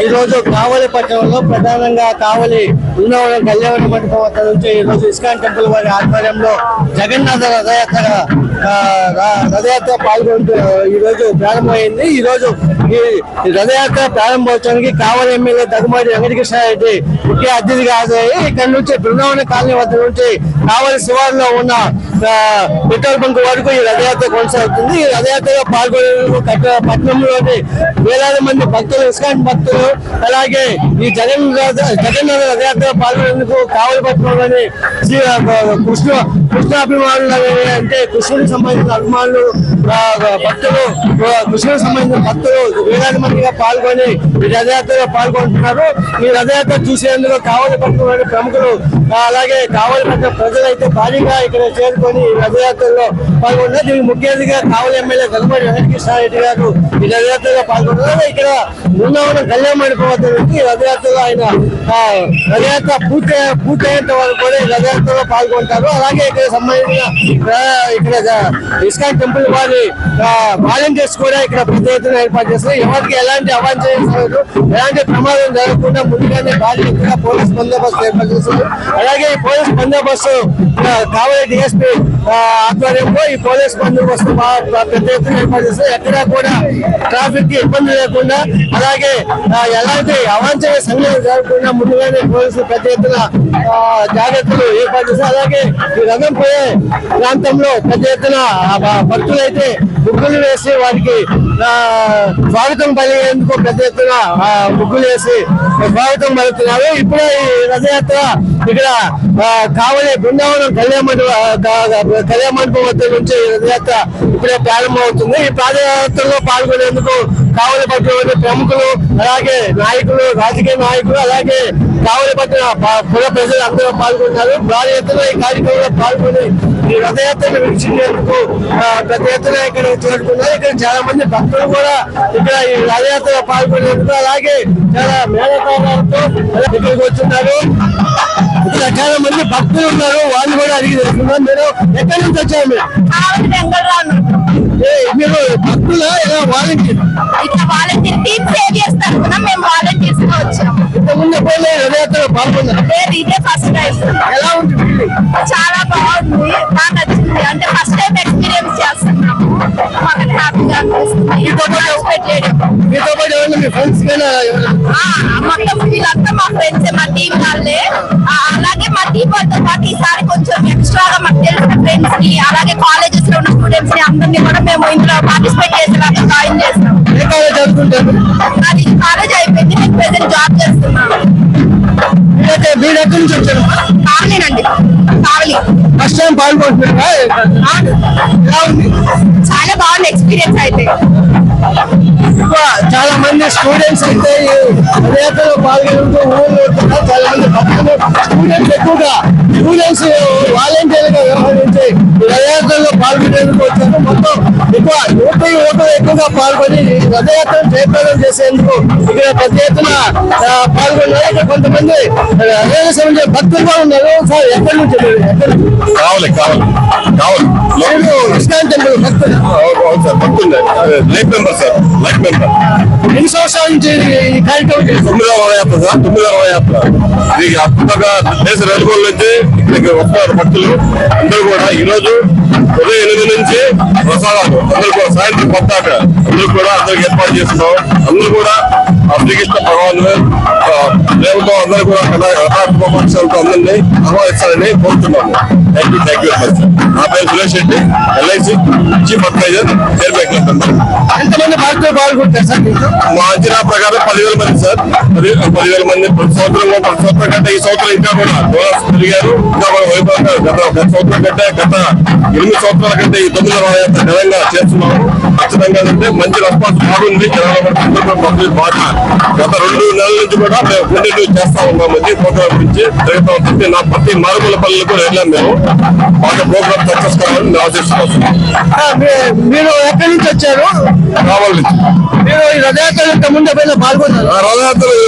ఈ రోజు కావలి పట్టణంలో ప్రధానంగా కావలి ఉన్నవరం కళ్యాణ మండపం వద్ద నుంచి ఈ రోజు ఇస్కాన్ టెంపుల్ వారి ఆధ్వర్యంలో జగన్నాథ రథయాత్ర రథయాత్ర పాల్గొంటూ ఈ రోజు ప్రారంభమైంది. ఈ రోజు ఈ రథయాత్ర ప్రారంభోత్సవానికి కావలి ఎమ్మెల్యే దగ్గుమాటి వెంకటకృష్ణారెడ్డి ముఖ్య అతిథిగా హాజరయ్యి ఇక్కడ నుంచి బృందావన కాలనీ వద్ద నుంచి కావలి శివారులో ఉన్న పెట్రోల్ బంక్ వరకు ఈ రథయాత్ర కొనసాగుతుంది. ఈ రథయాత్రలో పాల్గొనే కట్ట- పట్టణంలోని వేలాది మంది భక్తులు ఇస్కాన్ భక్తులు అలాగే ఈ జగన్ జగన్ జగన్నాథ రథయాత్ర పాల్గొనేందుకు కావలి పట్టణంలోని కృష్ణ కృష్ణాభిమానులు అంటే కృష్ణుడికి సంబంధించిన అభిమానులు భక్తులు ఆ, కృష్ణుడికి సంబంధించిన భక్తులు వేలాది మందిగా పాల్గొని ఈ రథయాత్రలో పాల్గొంటున్నారు. ఈ రథయాత్ర చూసేందుకు కావలి పట్టణంలోని ప్రముఖులు అలాగే కావలి పట్టణ ప్రజలైతే భారీగా ఇక్కడ చేరుకొని ఈ రథయాత్రలో పాల్గొంటున్నారు. దీనికి ముఖ్య అతిథిగా కావలి ఎమ్మెల్యే గంగమడి వెంకటకృష్ణారెడ్డి గారు ఈ రథయాత్రలో పాల్గొంటున్నారు. ఇక్కడ బృందావనం కళ్యాణ మండపం రథయాత్రలో ఆయన రథయాత్ర పూర్తి పూర్తయ్యేంత వరకు కూడా రథయాత్రలో పాల్గొంటారు. అలాగే ఇక్కడ సంబంధించిన ఇక్కడ ఇస్కాన్ టెంపుల్ వారి వాలంటీర్స్ కూడా ఇక్కడ పెద్ద ఎత్తున ఏర్పాటు చేస్తారు. ఎవరికి ఎలాంటి అవాంఛనీయత ఎలాంటి ప్రమాదం జరగకుండా ముందుగానే భారీ ఎత్తున పోలీస్ బందోబస్తు ఏర్పాటు చేస్తారు అలాగే ఈ పోలీస్ బందోబస్తు కావాలి డిఎస్పీ ఆధ్వర్యంలో ఈ పోలీస్ బందోబస్తు పెద్ద ఎత్తున ఏర్పాటు చేస్తారు ఎక్కడా కూడా ట్రాఫిక్కి ఇబ్బంది లేకుండా అలాగే ఎలాంటి అవాంఛనీయ సంఘటనలు జరగకుండా ముందుగానే పోలీసులు పెద్ద ఎత్తున జాగ్రత్తలు ఏర్పాటు చేస్తారు అలాగే ఈ రథం పోయే ప్రాంతంలో పెద్ద ఎత్తున భక్తులైతే ముగ్గులు వేసి వారికి స్వాగతం పలిగేందుకు పెద్ద ఎత్తున ముగ్గులు వేసి స్వాగతం పలుకుతున్నారు. ఇప్పుడే ఈ రథయాత్ర ఇక్కడ కావలి బృందావనం కళ్యాణ మండపం కళ్యాణ మండపం వద్ద నుంచి ఈ రథయాత్ర ఇప్పుడే ప్రారంభమవుతుంది. ఈ పాదయాత్రలో పాల్గొనేందుకు కావలి పట్టిన ప్రముఖులు అలాగే నాయకులు రాజకీయ నాయకులు అలాగే కావలి పట్టిన పుర ప్రజలు అందరూ పాల్గొన్నారు. భారీ ఎత్తున ఈ కార్యక్రమంలో పాల్గొని ఈ రథయాత్రను వీక్షించేందుకు ఆ, పెద్ద ఎత్తున ఇక్కడ చేరుకున్నారు. ఇక్కడ చాలా మంది భక్తులు కూడా ఇక్కడ ఈ రథయాత్రలో పాల్గొనేందుకు అలాగే చాలా మేళతాళాలతో ఇక్కడికి వచ్చున్నారు. ఇక్కడ చాలా మంది భక్తులు ఉన్నారు. వాళ్ళు కూడా అడిగి తెలుసుకున్నారు మీరు ఎక్కడి నుంచి వచ్చారు మీరు? మీరు భక్తుల ఇలా వాలంటీర్? ఇట్లా వాలంటీర్ టీమ్ సేవ్ చేస్తాను మేము వాలంటీర్స్గా వచ్చాము. ఇంతకుముందు ఎప్పుడైనా రథయాత్రలో పాల్గొన్నారు లేదు ఇదే ఫస్ట్ టైం ఎలా feeling? చాలా బాగుంది బాగా నచ్చింది. అంటే ఫస్ట్ టైం మీతో పాటు ఎవరైనా మీ ఫ్రెండ్స్ మొత్తం వీళ్ళంతా మా ఫ్రెండ్స్ మా టీం వాళ్ళే అలాగే మా టీం వాళ్ళతో పాటు ఈసారి కొంచెం ఎక్స్ట్రాగా మాకు తెలిసిన ఫ్రెండ్స్ని అలాగే కాలేజెస్లో ఉన్న స్టూడెంట్స్ని అందరినీ కూడా మేము ఇందులో పార్టిసిపేట్ చేసేలాగా జాయిన్ చేస్తాం. కాలేజ్ చదువుకుంటారు అది కాలేజ్ అయిపోయింది. నేను ప్రెసెంట్ జాబ్ చేస్తున్నాను మీరైతే మీరు ఎక్కడి నుంచి వచ్చారు? కావలేనండి కావలి ఫస్ట్ టైం పాల్గొంటున్నారా? అవును. ఎలా ఉంది చాలా బాగుంది ఎక్స్పీరియన్స్ అయితే. ఎక్కువ చాలా మంది స్టూడెంట్స్ అయితే రథయాత్రలో పాల్గొనడంతో ఊళ్ళో చాలా మంది భక్తులు స్టూడెంట్స్ ఎక్కువగా. స్టూడెంట్స్ వాలంటీర్ రథయాత్రలో పాల్గొనేందుకు వచ్చారు మొత్తం ఎక్కువ నూట ఓట్లు ఎక్కువగా పాల్గొని రథయాత్రను జయప్రదం చేసేందుకు ఇక్కడ పెద్ద ఎత్తున పాల్గొన్నారు. ఇక్కడ కొంతమంది సంబంధించిన భక్తులు కూడా ఉన్నారు. సార్ ఎక్కడి నుంచి? కావాలి కావాలి. కావాలి. మీరు ఇస్కాన్ టెంపుల్ భక్తులు. అవును sir భక్తుంది life member sir life member. ఎన్ని సంవత్సరాల నుంచి ఈ కార్యక్రమం? తొమ్మిదవ రథయాత్ర సార్ తొమ్మిదవ రథయాత్ర. ఇది అద్భుతంగా దేశ నలుగుల నుంచి ఇక్కడికి వస్తున్నారు భక్తులు. అందరూ కూడా ఈ రోజు ఉదయం ఎనిమిది నుంచి ప్రసాదాలు. అందరూ కూడా సాయంత్రం పొద్దాక. అందరూ కూడా అందరికి ఏర్పాటు చేస్తున్నాం. అందరూ కూడా శ్రీకృష్ణ భగవాను దేవుతో అందరూ కూడా రథాత్మ పక్షాలతో అందరినీ ఆహ్వానిస్తారని కోరుతున్నాము. Thank you thank you much నా పేరు Suresh Reddy LIC chief advisor chairman ఎంతమంది భక్తులు పాల్గొంటారు సార్? మా అంచనా ప్రకారం పదివేల మంది సార్. పది పదివేల మంది ప్రతి సంవత్సరం ప్రతి సంవత్సరం కంటే ఈ సంవత్సరం ఇంకా కూడా డోనర్స్ పెరిగారు. ఇంకా కూడా వైభవంగా గత గత సంవత్సరం కంటే గత ఎనిమిది సంవత్సరాల కంటే ఈ తొమ్మిది ఘనంగా చేస్తున్నాము. ఖచ్చితంగా అంటే మంచి రెస్పాన్స్ బాగుంది జనాల అందరూ బాగా గత రెండు నెలల నుంచి కూడా మేము కంటిన్యూ చేస్తా ఉన్నాం ఈ ప్రోగ్రామ్ గురించి జరుగుతూ ఉంటుంది నా ప్రతి మారుమూల పల్లెలు కూడా వెళ్ళాం మేము. బాగా ప్రోగ్రామ్ సక్సెస్ కావాలని మేము ఆశిస్తున్నాం. మీరు ఎక్కడి నుంచి వచ్చారు? కావాలి మీరు ఈ రథయాత్ర ముందు పాల్గొన్నారు.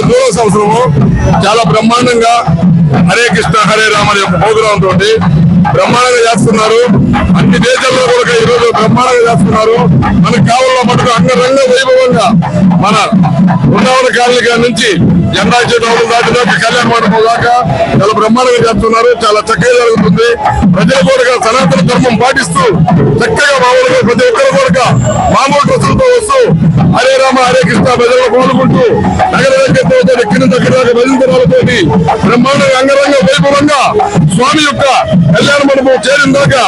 మూడవ సంవత్సరము చాలా బ్రహ్మాండంగా హరే కృష్ణ హరే రామ అనే ఒక ప్రోగ్రాం తోటి బ్రహ్మాండంగా చేస్తున్నారు. అన్ని దేశాల్లో కూడా ఈ రోజు బ్రహ్మాండంగా చేస్తున్నారు. మనకు కావాల మటుకు అంగరంగ వైభవంగా మన ఉన్నవన కాలనీ నుంచి ఎండా చెట్టు దాటిదాకా కళ్యాణ మండపం దాకా చాలా బ్రహ్మాండంగా చేస్తున్నారు. చాలా చక్కగా జరుగుతుంది. ప్రజలు కూడా సనాతన ధర్మం పాటిస్తూ చక్కగా మామూలుగా ప్రతి ఒక్కరు కూడా మామూలు డ్రెస్సులతో వస్తూ హరే రామ హరే కృష్ణ ప్రజలను కోరుకుంటూ నగర దగ్గరతో ఎక్కిన దగ్గర దాకా భజంతరాలతోటి బ్రహ్మాండంగా అంగరంగ వైభవంగా స్వామి యొక్క కళ్యాణ మండపం చేరిన దాకా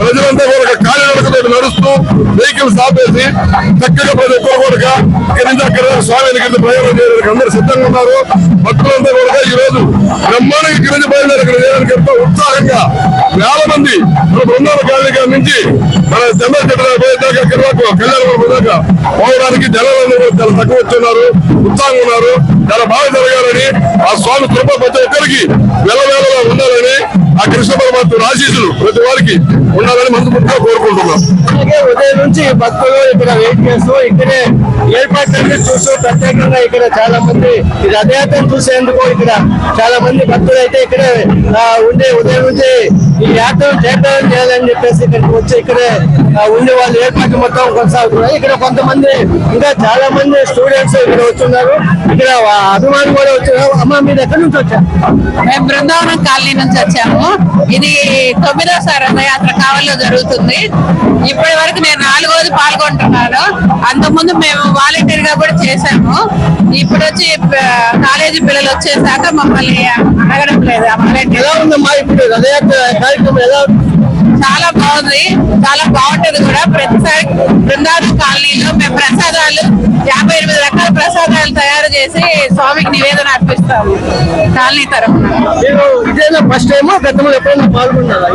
ప్రజలంతా కూడా కాలినడకతో నడుస్తూ వెహికల్స్ ఆపేసి చక్కగా ప్రతి ఒక్కరు కూడా ఇక్కడి నుంచి అక్కడ దాకా స్వామి దగ్గర ప్రయాణం చేయడానికి అందరూ సిద్ధంగా ఉన్నారు. భక్తులంతా కూడా ఈ రోజు బ్రహ్మాండంగా ఇక్కడి నుంచి బయలుదేరి ఇక్కడ చేయడానికి ఎంతో ఉత్సాహంగా వేల మంది మన బృందాల కాలనీ నుంచి మన జనరల్ సెక్రటరీ కళ్యాణ మండపం దాకా పోవడానికి జనాలు కూడా చాలా తక్కువ వచ్చున్నారు ఉత్సాహంగా ఉన్నారు. చాలా బాగా జరగాలని ఆ స్వామి కృప ప్రతి ఒక్కరికి వెళ్ళవేళలో ఉండాలని ఆ కృష్ణ పరమాత్మ ఆశీస్సులు ప్రతి వారికి ఉండాలని మనస్ఫూర్తిగా కోరుకుంటున్నాం. అలాగే ఉదయం నుంచి భక్తులు ఇక్కడ వెయిట్ చేస్తూ ఇక్కడే ఏర్పాట్లన్నీ చూస్తూ ప్రత్యేకంగా ఇక్కడ చాలా మంది ఈ రథయాత్రను చూసేందుకు ఇక్కడ చాలా మంది భక్తులు అయితే ఇక్కడే ఉండే ఉదయం నుంచి ఈ యాత్రను చేయాలని చెప్పేసి ఇక్కడికి వచ్చి ఇక్కడే ఉండే వాళ్ళు ఏర్పాట్లు మొత్తం కొనసాగుతున్నాయి. ఇక్కడ కొంతమంది ఇంకా చాలా మంది స్టూడెంట్స్ ఇక్కడ వచ్చున్నారు ఇక్కడ అభిమానులు కూడా వచ్చారు. అమ్మ మీరు ఎక్కడి నుంచి వచ్చారు? మేము బృందావనం కాలనీ నుంచి వచ్చాము. ఇది తొమ్మిదోసారి రథయాత్ర కావలిలో జరుగుతుంది. ఇప్పటి వరకు నేను నాలుగోది పాల్గొంటున్నాను. అంతకుముందు మేము వాలంటీర్గా కూడా చేశాము. ఇప్పుడు వచ్చి కాలేజీ పిల్లలు వచ్చేసాక మమ్మల్ని అడగడం లేదు ఎలా ఉందమ్మా ఇప్పుడు రథయాత్ర కార్యక్రమం? ఎలా ఉంది? చాలా బాగుంది. చాలా బాగుంటది కూడా. ప్రతిసారి బృందావనం కాలనీలో మేము ప్రసాదాలు యాభై ఎనిమిది రకాల ప్రసాదాలు తయారు చేసి స్వామికి నివేదన అర్పిస్తాము కాలనీ తరఫున. ఇదేనా ఫస్ట్ టైం గతంలో ఎప్పుడైనా పాల్గొన్నారా?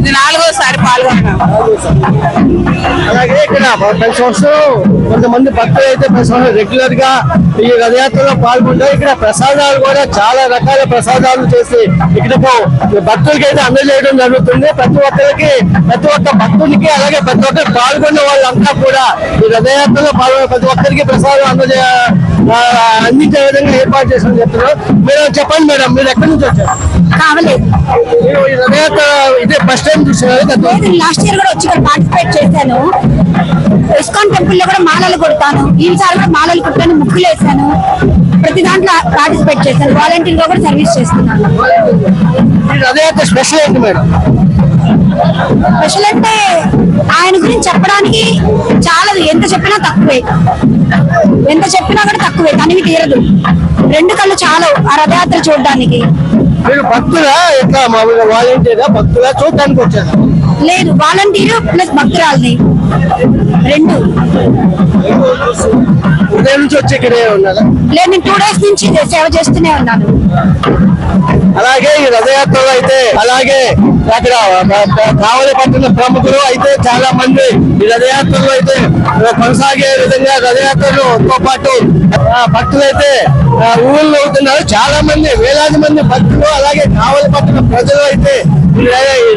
ఇది నాలుగోసారి పాల్గొన్నాము. అలాగే ఇక్కడ ప్రతి సంవత్సరం కొంతమంది భక్తులు అయితే ప్రతి సంవత్సరం రెగ్యులర్గా ఈ రథయాత్రలో పాల్గొంటారు. ఇక్కడ ప్రసాదాలు కూడా చాలా రకాల ప్రసాదాలు చేసి ఇక్కడ భక్తులకి అయితే అందజేయడం జరుగుతుంది. ప్రతి ఒక్కరికి ప్రతి ఒక్క భక్తునికి అలాగే ప్రతి ఒక్కరు పాల్గొన్న వాళ్ళంతా కూడా ఈ రథయాత్రలో పాల్గొన్న ప్రతి ఒక్కరికి ప్రసాదం అందజే అందించే విధంగా ఏర్పాటు చేసిన చెప్తున్నారు. మీరు చెప్పండి మేడం మీరు ఎక్కడి నుంచి వచ్చారు? రథయాత్ర ఇదే ఫస్ట్ టైం చూసినారు లేదు లాస్ట్ ఇయర్ కూడా వచ్చి పార్టిసిపేట్ చేశాను. ఇస్కాన్ టెంపుల్లో కూడా మాలలు కొడతాను. ఈసారి కూడా మాలలు కొట్టాను ముక్కులు వేసాను ప్రతి దాంట్లో పార్టిసిపేట్ చేశాను. వాలంటీర్గా కూడా సర్వీస్ చేస్తున్నాను. రథయాత్ర స్పెషల్ ఏంటి మేడం? స్పెషల్ అంటే ఆయన గురించి చెప్పడానికి చాలా ఎంత చెప్పినా తక్కువే. ఎంత చెప్పినా కూడా తక్కువే తనివి తీరదు. రెండు కళ్ళు చాలు ఆ రథయాత్ర చూడడానికి. మీరు భక్తులా? ఎట్లా? మామూలుగా వాలంటీరా భక్తులా? చూడటానికి వచ్చారు? లేదు వాలంటీర్ ప్లస్ భక్తురాలని. రెండు. ఉదయం నుంచి వచ్చి ఇక్కడే ఉన్నారా? లేదు నేను టూ డేస్ నుంచి సేవ చేస్తూనే ఉన్నాను. అలాగే ఈ రథయాత్రలో అయితే అలాగే అక్కడ కావలి పట్టిన ప్రముఖులు అయితే చాలా మంది ఈ రథయాత్రలో అయితే కొనసాగే విధంగా రథయాత్రతో పాటు ఆ, భక్తులైతే ఊళ్ళో అవుతున్నారు చాలా మంది వేలాది మంది భక్తులు అలాగే కావలి పట్టిన ప్రజలు అయితే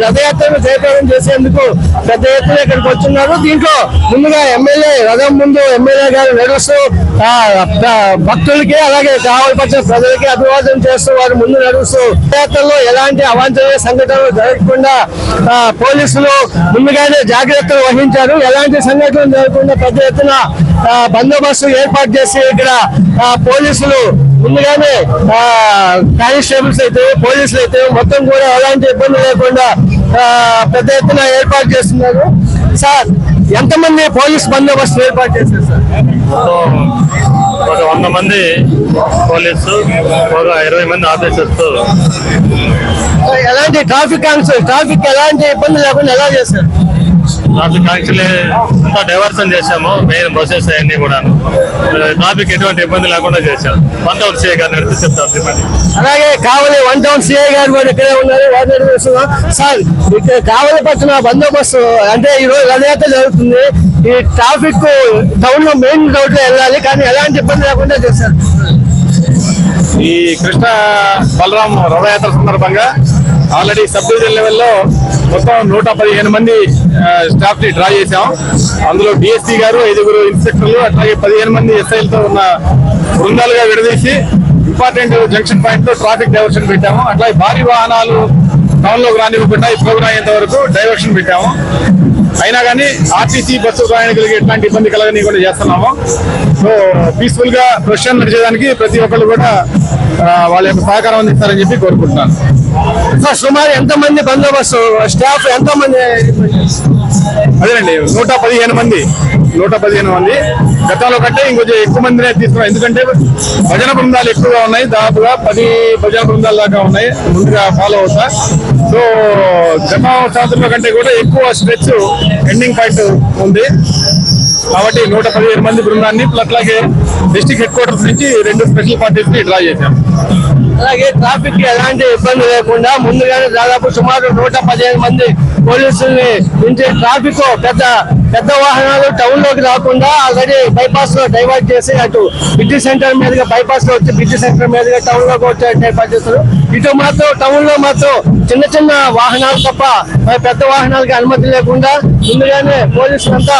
రథయాత్రను జయప్రదం చేసేందుకు పెద్ద ఎత్తున ఇక్కడికి వచ్చున్నారు. దీంట్లో ముందుగా ఎమ్మెల్యే రథం ముందు ఎమ్మెల్యే గారు నడుస్తూ భక్తులకి అలాగే కావాల్సిన ప్రజలకి అభివాదం చేస్తూ వారు ముందు నడుస్తూ రథయాత్రలో ఎలాంటి అవాంఛనీయ సంఘటనలు జరగకుండా పోలీసులు ముందుగానే జాగ్రత్తలు వహించారు. ఎలాంటి సంఘటనలు జరగకుండా పెద్ద ఎత్తున బందోబస్తు ఏర్పాటు చేసి ఇక్కడ పోలీసులు ముందుగానే కానిస్టేబుల్స్ అయితే పోలీసులు అయితే మొత్తం కూడా ఎలాంటి ఇబ్బంది లేకుండా పెద్ద ఎత్తున ఏర్పాటు చేస్తున్నారు. సార్ ఎంతమంది పోలీస్ బందోబస్తు ఏర్పాటు చేశారు సార్? ఒక వంద మంది పోలీసు ఒక ఇరవై మంది ఆఫీసర్స్. ఎలాంటి ట్రాఫిక్ ట్రాఫిక్ ఎలాంటి ఇబ్బంది లేకుండా ఎలా చేశారు? ట్రాఫిక్ యాక్చువల్లీ అంతా డైవర్షన్ చేశాము మెయిన్ బస్సెస్ అన్ని కూడా ట్రాఫిక్ ఎటువంటి ఇబ్బంది లేకుండా చేశాం. వన్ టౌన్ సీఏ గారు నడిపి చెప్తారు చెప్పండి. అలాగే కావలి వన్ టౌన్ సిఐ గారు కూడా ఇక్కడే ఉన్నారు. సార్ ఇక్కడ కావలి పట్టిన బందోబస్తు అంటే ఈ రోజు రథయాత్ర జరుగుతుంది. ఈ ట్రాఫిక్ టౌన్లో మెయిన్ రోడ్లో వెళ్ళాలి కానీ ఎలాంటి ఇబ్బంది లేకుండా చేశారు? ఈ కృష్ణ బలరాం రథయాత్ర సందర్భంగా ఆల్రెడీ సబ్ డివిజన్ లెవెల్లో మొత్తం నూట పదిహేను మంది స్టాఫ్ని డ్రా చేశాం. అందులో డిఎస్సీ గారు ఐదుగురు ఇన్స్పెక్టర్లు అట్లాగే పదిహేను మంది ఎస్ఐలతో ఉన్న బృందాలుగా విడదీసి ఇంపార్టెంట్ జంక్షన్ పాయింట్లో ట్రాఫిక్ డైవర్షన్ పెట్టాము. అట్లాగే భారీ వాహనాలు టౌన్లోకి రానివ్వకుండా ఈ అయ్యేంత వరకు డైవర్షన్ పెట్టాము. అయినా కానీ ఆర్టీసీ బస్సు ప్రయాణికులకి ఎట్లాంటి ఇబ్బంది కలగనీయకుండా చేస్తున్నాము. సో పీస్ఫుల్గా ప్రొఫెషన్ నడిచేదానికి ప్రతి ఒక్కరు కూడా వాళ్ళ యొక్క సహకారం అందిస్తారని చెప్పి కోరుకుంటున్నాను. సుమారు ఎంత మంది బందోబస్తు స్టాఫ్ ఎంత మంది అదేనండి నూట పదిహేను మంది నూట పదిహేను మంది. గతంలో కంటే ఇంకొంచెం ఎక్కువ మందినే తీసుకున్నాం. ఎందుకంటే భజన బృందాలు ఎక్కువగా ఉన్నాయి దాదాపుగా పది భజన బృందాల దాకా ఉన్నాయి ముందుగా ఫాలో అవుతా. సో గత సంవత్సరంలో కంటే కూడా ఎక్కువ స్ట్రెచ్ ఎండింగ్ పాయింట్ ఉంది. కాబట్టి నూట పదిహేను మంది బృందాన్ని అట్లాగే డిస్ట్రిక్ట్ హెడ్ క్వార్టర్స్ నుంచి రెండు స్పెషల్ పార్టీస్ని డ్రా చేశాం. అలాగే ట్రాఫిక్కి ఎలాంటి ఇబ్బంది లేకుండా ముందుగానే దాదాపు సుమారు నూట పదిహేను మంది పోలీసుల్ని నుంచి ట్రాఫిక్ పెద్ద పెద్ద వాహనాలు టౌన్లోకి రాకుండా ఆల్రెడీ బైపాస్లో డైవర్ట్ చేసి అటు బిడ్డి సెంటర్ మీదుగా బైపాస్లో వచ్చి బిడ్డి సెంటర్ మీదుగా టౌన్లోకి వచ్చే ఏర్పాటు చేస్తారు. ఇటు మాత్రం టౌన్లో మాత్రం చిన్న చిన్న వాహనాలు తప్ప పెద్ద వాహనాలకి అనుమతి లేకుండా ముందుగానే పోలీసులంతా